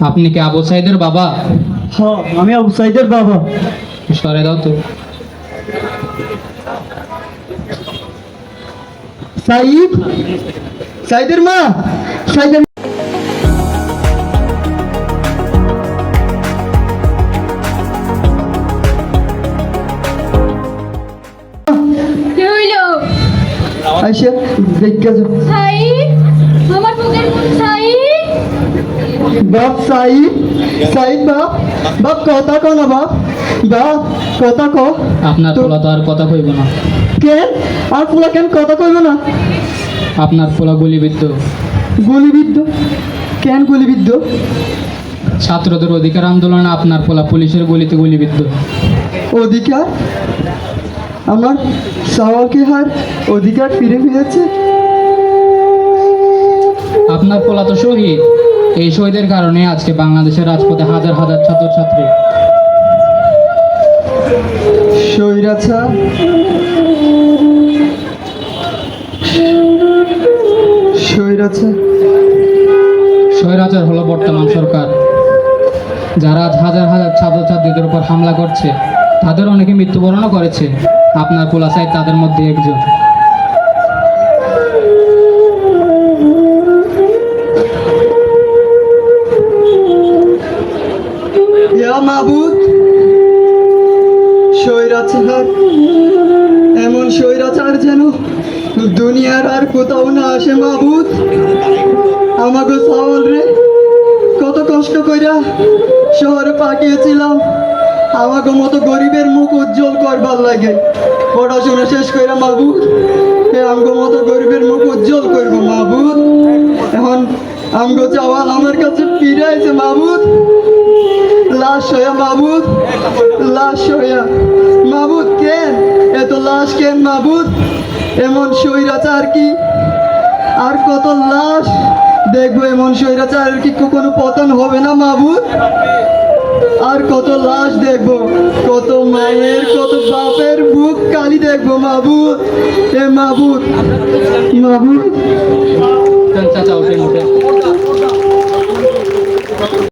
আপনি কি আবু সাইদের বাবা? হ্যাঁ আমি আবু সাইদের বাবা। সরে দাও তো। সাইদ? সাইদের মা? সাইদের আইসা দেখে যাও সাই আমার বুকের কোন সাই বাপ সাইদ সাইদ বাপ বাপ কথা কো না বাপ বাপ কথা কো আপনার পোলা তো আর কথা কইব না। কেন? আর পোলা কেন কথা কইব না? আপনার পোলা গুলিবিদ্ধ। গুলিবিদ্ধ? কেন গুলিবিদ্ধ? ছাত্রদের অধিকার আন্দোলনে আপনার পোলা পুলিশের গুলিতে গুলিবিদ্ধ। অধিকার? আমার সওয়ালকে হার অধিকার ফিরে পেয়েছে আপনার পোলা তো শহীদ। এই শহীদের কারণে আজকে বাংলাদেশের রাজপথে হাজার হাজার ছাত্রছাত্রী। স্বৈরাছা স্বৈরাছা স্বৈরাচার হলো বর্তমান সরকার। যারা আজ হাজার হাজার ছাত্রছাত্রীদের উপর হামলা করছে তাদের অনেকে মৃত্যুবরণও করেছে। আপনার সাহেব তাদের মধ্যে একজন। ইয়া মাবুদ। স্বৈরাচার, এমন স্বৈরাচার যেন দুনিয়ার আর কোথাও না আসে মাবুদ। আমাকে সাওয়াল রে, কত কষ্ট কইরা শহরে পাঠিয়েছিলাম আমাকে মতো গরিবের মুখ উজ্জ্বল করবার লাগে। পড়াশোনা শেষ কইরা মাবুদ আমগো মতো গরিবের মুখ উজ্জ্বল করব মাবুদ। এখন আমগো চাওয়াল আমার কাছে ফিরে আইছে মাবুদ। লাশ হইয়া মাবুদ, লাশ হইয়া মাবুদ কেন? এত লাশ কেন মাবুদ? এমন স্বৈরাচার কি? আর কত লাশ? দেখব এমন স্বৈরাচার কি কোনো পতন হবে না মাবুদ? আর কত লাশ দেখব? কত মায়ের, কত বাপের বুক কালি দেখব মাবুদ। এ মাবুদ মাবুদ। চাচা, ওঠেন ওঠেন।